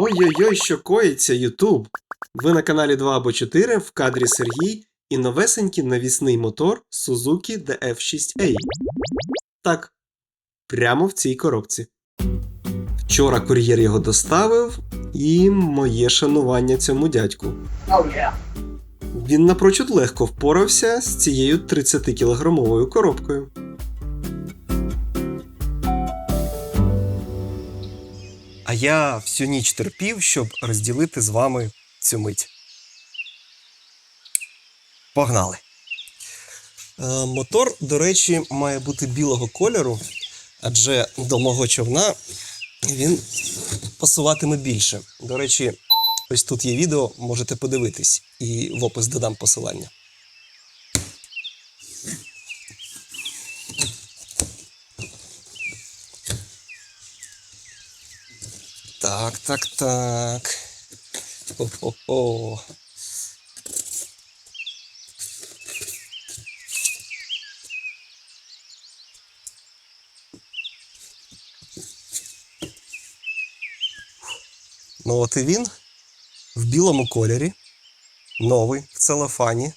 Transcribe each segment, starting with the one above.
Ой-ой-ой, що коїться, Ютуб! Ви на каналі 2 або 4 в кадрі Сергій і новесенький навісний мотор Suzuki DF6A. Так, прямо в цій коробці. Вчора кур'єр його доставив, і моє шанування цьому дядьку. Oh yeah. Він напрочуд легко впорався з цією 30-кілограмовою коробкою. Я всю ніч терпів, щоб розділити з вами цю мить. Погнали. Е, мотор, до речі, має бути білого кольору, адже до мого човна він пасуватиме більше. До речі, ось тут є відео, можете подивитись, і в опис додам посилання. Так, так, так. О-хо-хо. Ну от і він в білому кольорі, новий, в целофані.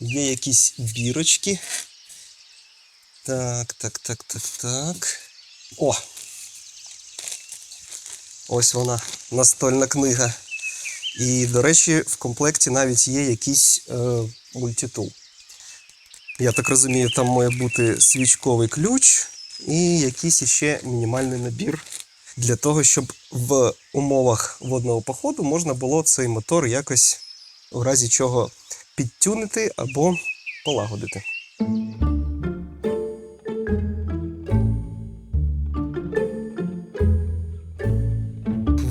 Є якісь бірочки. Так, так, так, так, так. О! Ось вона, настольна книга. І, до речі, в комплекті навіть є якийсь е, мультитул. Я так розумію, там має бути свічковий ключ і якийсь іще мінімальний набір для того, щоб в умовах водного походу можна було цей мотор якось у разі чого підтюнити або полагодити.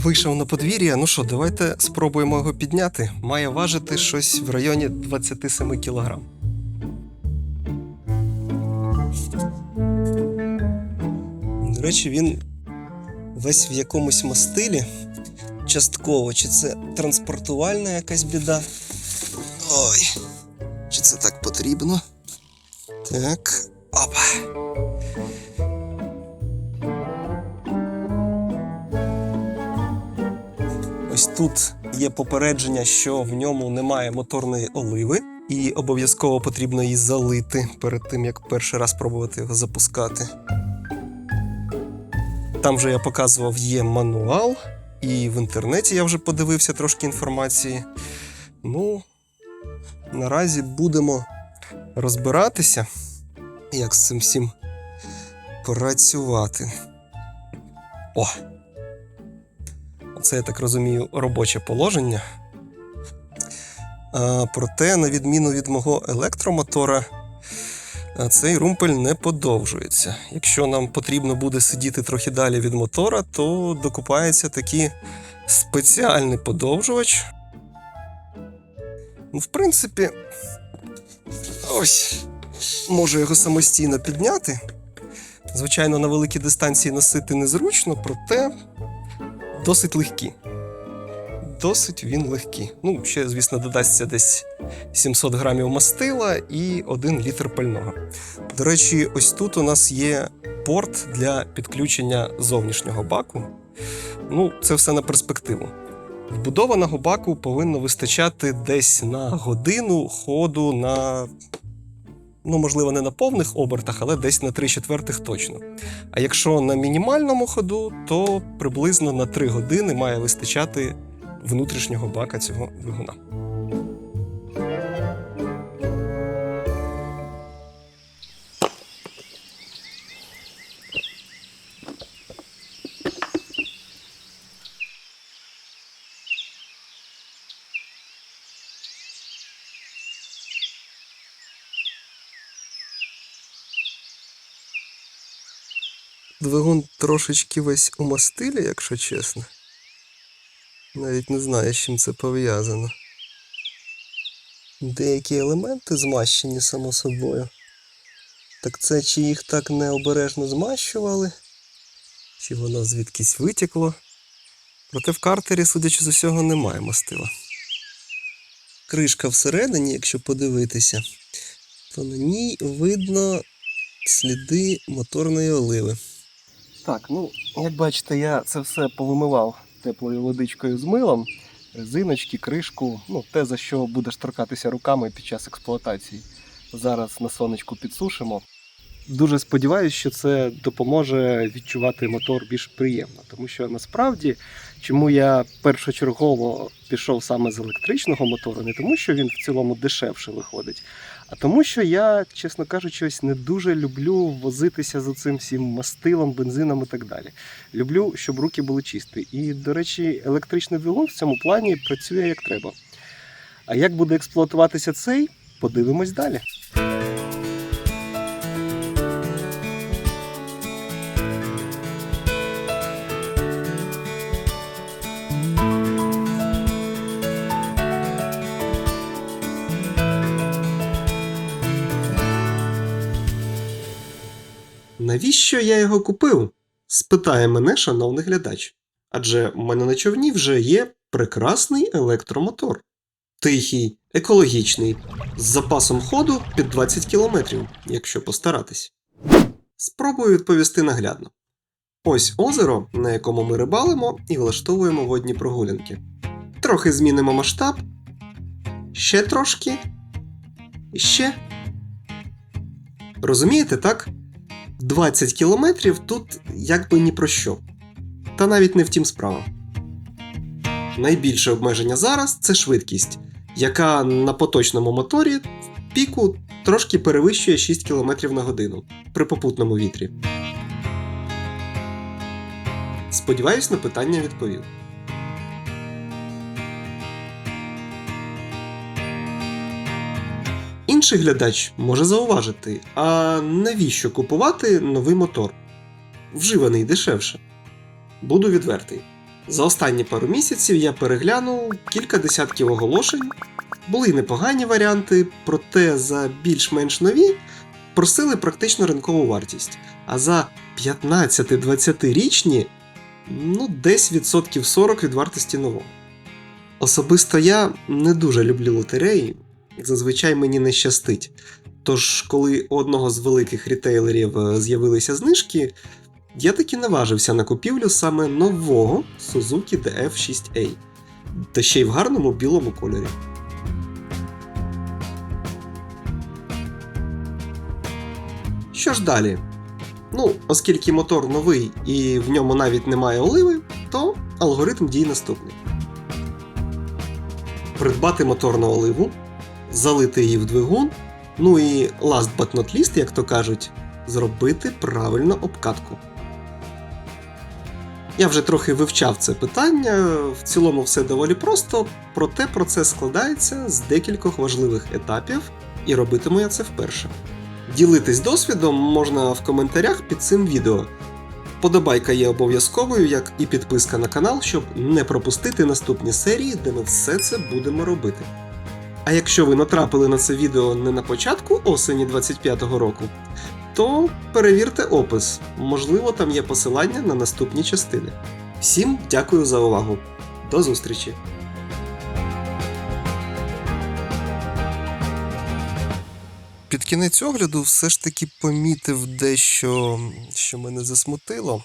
Вийшов на подвір'я. Ну що, давайте спробуємо його підняти. Має важити щось в районі 27 кілограм. До речі, він весь в якомусь мастилі. Частково, чи це транспортувальна якась біда? Ой, чи це так потрібно? Так. Опа. Тут є попередження, що в ньому немає моторної оливи, і обов'язково потрібно її залити перед тим, як перший раз пробувати його запускати. Там вже я показував є мануал, і в інтернеті я вже подивився трошки інформації. Ну, наразі будемо розбиратися, як з цим всім працювати. О! Це, я так розумію, робоче положення. Проте, на відміну від мого електромотора, цей румпель не подовжується. Якщо нам потрібно буде сидіти трохи далі від мотора, то докупається такий спеціальний подовжувач. Ну, в принципі, ось можу його самостійно підняти. Звичайно, на великій дистанції носити незручно, проте досить легкі. Досить він легкий. Ну, ще, звісно, додасться десь 700 грамів мастила і 1 літр пального. До речі, ось тут у нас є порт для підключення зовнішнього баку. Ну, це все на перспективу. Вбудованого баку повинно вистачати десь на годину ходу на. Ну, можливо, не на повних обертах, але десь на 3 четвертих точно. А якщо на мінімальному ходу, то приблизно на 3 години має вистачати внутрішнього бака цього двигуна. Двигун трошечки весь у мастилі, якщо чесно. Навіть не знаю, з чим це пов'язано. Деякі елементи змащені, само собою. Так це чи їх так необережно змащували, чи воно звідкись витекло. Проте в картері, судячи з усього, немає мастила. Кришка всередині, якщо подивитися, то на ній видно сліди моторної оливи. Так, ну, як бачите, я це все повимивав теплою водичкою з милом, резиночки, кришку, ну те, за що будеш торкатися руками під час експлуатації. Зараз на сонечку підсушимо. Дуже сподіваюся, що це допоможе відчувати мотор більш приємно, тому що насправді, чому я першочергово пішов саме з електричного мотору, не тому, що він в цілому дешевше виходить, а тому, що я, чесно кажучи, ось не дуже люблю возитися за цим всім мастилом, бензином і так далі. Люблю, щоб руки були чисті. І, до речі, електричний двигун в цьому плані працює як треба. А як буде експлуатуватися цей, подивимось далі. Навіщо я його купив? спитає мене шановний глядач. Адже в мене на човні вже є прекрасний електромотор. Тихий, екологічний, з запасом ходу під 20 км, якщо постаратись. Спробую відповісти наглядно. Ось озеро, на якому ми рибалимо і влаштовуємо водні прогулянки. Трохи змінимо масштаб. Ще трошки. Ще. Розумієте, так? 20 кілометрів тут якби ні про що. Та навіть не втім справа. Найбільше обмеження зараз це швидкість, яка на поточному моторі в піку трошки перевищує 6 км на годину при попутному вітрі. Сподіваюсь, на питання відповів. Інший глядач може зауважити, а навіщо купувати новий мотор? Вживаний дешевше. Буду відвертий. За останні пару місяців я переглянув кілька десятків оголошень. Були й непогані варіанти, проте за більш-менш нові просили практично ринкову вартість. А за 15-20 річні ну, десь відсотків 40 від вартості нового. Особисто я не дуже люблю лотереї, зазвичай мені не щастить. Тож, коли у одного з великих рітейлерів е, з'явилися знижки, я таки наважився на купівлю саме нового Suzuki DF6A, та ще й в гарному білому кольорі. Що ж далі? Ну, оскільки мотор новий і в ньому навіть немає оливи, то алгоритм дій наступний: придбати моторну оливу, залити її в двигун, ну і last but not least, як то кажуть, зробити правильно обкатку. Я вже трохи вивчав це питання, в цілому все доволі просто, проте процес складається з декількох важливих етапів, і робитиму я це вперше. Ділитись досвідом можна в коментарях під цим відео. Подобайка є обов'язковою, як і підписка на канал, щоб не пропустити наступні серії, де ми все це будемо робити. А якщо ви натрапили на це відео не на початку осені 25-го року, то перевірте опис, можливо, там є посилання на наступні частини. Всім дякую за увагу. До зустрічі! Під кінець огляду все ж таки помітив дещо, що мене засмутило.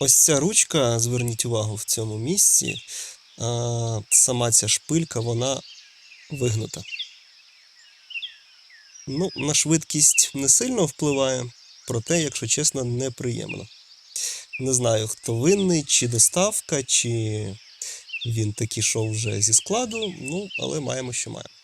Ось ця ручка, зверніть увагу в цьому місці, сама ця шпилька, вона вигнута. Ну, на швидкість не сильно впливає, проте, якщо чесно, неприємно. Не знаю, хто винний, чи доставка, чи він таки шов вже зі складу, ну, але маємо, що маємо.